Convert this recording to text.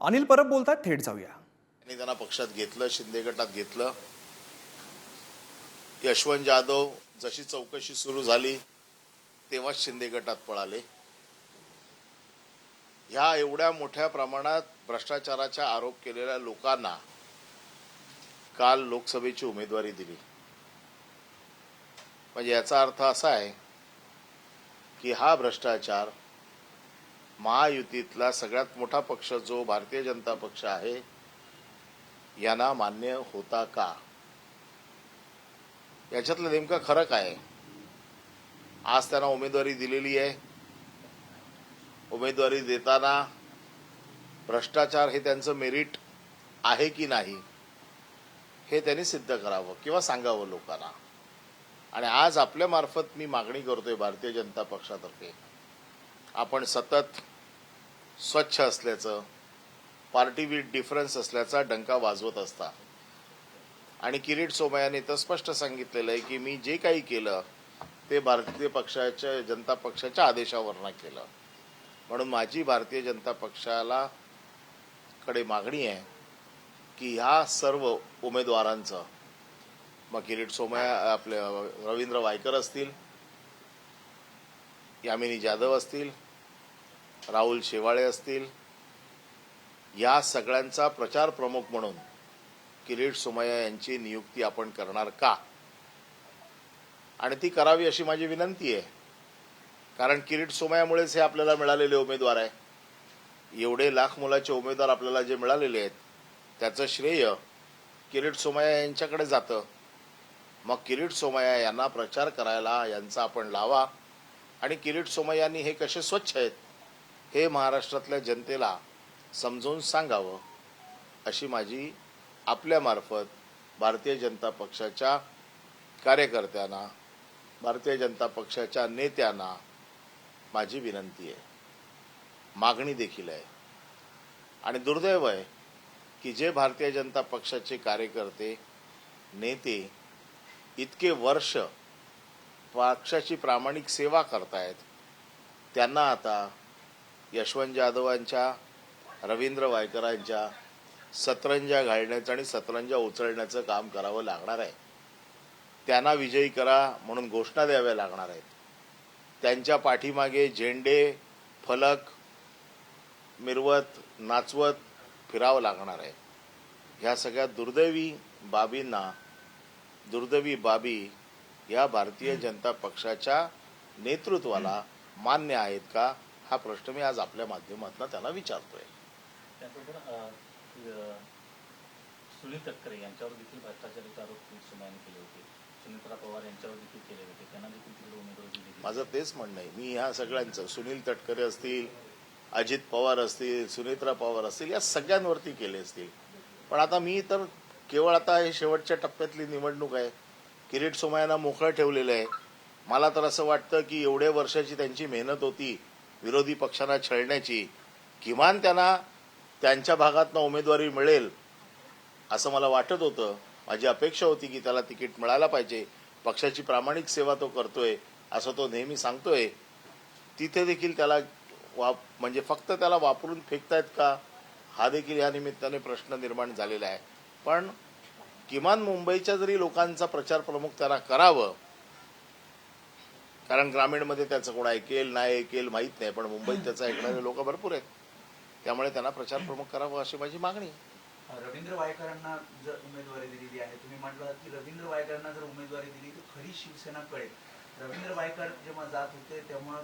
अनिल परब बोलतात थेट जाऊया. आणि त्यांना पक्षात घेतलं शिंदे गटात घेतलं. यशवंत जाधव जशी चौकशी सुरू झाली तेव्हाच शिंदे गटात पळाले. ह्या एवढ्या मोठ्या प्रमाणात भ्रष्टाचाराचा आरोप केलेल्या लोकांना काल लोकसभेची उमेदवारी दिली. म्हणजे याचा अर्थ असा आहे की हा भ्रष्टाचार महायुतीतला सगळ्यात मोठा पक्ष जो भारतीय जनता पक्ष आहे यांना मान्य होता का? याच्यातलं नेमकं खरं काय आज त्यांना उमेदवारी दिलेली आहे. उमेदवारी देताना भ्रष्टाचार हे त्यांचं मेरिट आहे की नाही हे त्यांनी सिद्ध करावं किंवा सांगावं लोकांना. आणि आज आपल्यामार्फत मी मागणी करतोय भारतीय जनता पक्षातर्फे. आपण सतत स्वच्छ असल्याचं पार्टी विथ डिफरन्स असल्याचा डंका वाजवत असता. आणि किरीट सोमयाने तर स्पष्ट सांगितलेलं आहे की मी जे काही केलं ते भारतीय पक्षाच्या जनता पक्षाच्या आदेशावरनं केलं. म्हणून माझी भारतीय जनता पक्षाला कडे मागणी आहे की ह्या सर्व उमेदवारांचं मग किरीट सोमया आपले रवींद्र वायकर असतील यामिनी जाधव असतील राहुल शेवाळे असतील या सगळ्यांचा प्रचार प्रमुख म्हणून किरीट सोमय्या यांची नियुक्ती आपण करणार का? आणि ती करावी अशी माझी विनंती आहे. कारण किरीट सोमयामुळेच हे आपल्याला मिळालेले उमेदवार आहे. एवढे लाख मुलाचे उमेदवार आपल्याला जे मिळालेले आहेत त्याचं श्रेय किरीट सोमय्या यांच्याकडे जातं. मग किरीट सोमय्या यांना प्रचार करायला यांचा आपण लावा. आणि किरीट सोमय्यांनी हे कसे स्वच्छ आहेत हे महाराष्ट्रातल्या जनतेला समजवून सांगावं अशी माझी आपल्यामार्फत भारतीय जनता पक्षाच्या कार्यकर्त्यांना भारतीय जनता पक्षाच्या नेत्यांना माझी विनंती आहे. मागणी देखील आहे. आणि दुर्दैव आहे की जे भारतीय जनता पक्षाचे कार्यकर्ते नेते इतके वर्ष पक्षाची प्रामाणिक सेवा करतायत. त्यांना आता यशवंत जाधवांच्या रवींद्र वायकरांच्या सतरंजा घालण्याचं आणि सतरंजा उचलण्याचं काम करावं लागणार आहे. त्यांना विजयी करा म्हणून घोषणा द्याव्या लागणार आहेत. त्यांच्या पाठीमागे झेंडे फलक मिरवत नाचवत फिरावं लागणार आहे. ह्या सगळ्या दुर्दैवी बाबींना दुर्दैवी बाबी या भारतीय जनता पक्षाच्या नेतृत्वाला मान्य आहेत का? हा प्रश्न मी आज आपल्या माध्यमातून त्यांना विचारतोय. सुनील तटकरे यांच्यावर देखील भ्रष्टाचाराचे आरोप किरीट सोमय्याने केले होते. सुनीत्रा पवार यांच्यावर देखील केले होते. त्यांना देखील तिकडे उमेदवारी दिली. माझं तेच म्हणणं आहे. मी ह्या सगळ्यांचं सुनील तटकरे असतील अजित पवार असतील सुनेत्रा पवार असतील या सगळ्यांवरती केले असतील. पण आता मी तर केवळ आता हे शेवटच्या टप्प्यातली निवडणूक आहे. किरीट सोमयांना मोकळं ठेवलेलं आहे. मला तर असं वाटतं की एवढ्या वर्षाची त्यांची मेहनत होती विरोधी पक्षांना छळण्याची. किमान त्यांना त्यांच्या भागातनं उमेदवारी मिळेल असं मला वाटत होतं. माझी अपेक्षा होती की त्याला तिकीट मिळायला पाहिजे. पक्षाची प्रामाणिक सेवा तो करतोय असं तो नेहमी सांगतोय. तिथे देखील त्याला वाप म्हणजे फक्त त्याला वापरून फेकतायत का? हा देखील या निमित्ताने प्रश्न निर्माण झालेला आहे. पण किमान मुंबईच्या जरी लोकांचा प्रचार प्रमुख त्याला करावं कारण ग्रामीणमध्ये त्याचं कोण ऐकेल नाही ऐकेल माहीत नाही पण मुंबईत त्याचं ऐकणारे लोक भरपूर आहेत. त्यामुळे त्यांना प्रचार प्रमुख करावं अशी माझी मागणी रवींद्र वायकरांना जर उमेदवारी दिलेली आहे तुम्ही म्हटलं की रवींद्र वायकरांना जर उमेदवारी दिली तर खरी शिवसेना कळेल. रवींद्र वायकर जेव्हा जात होते तेव्हा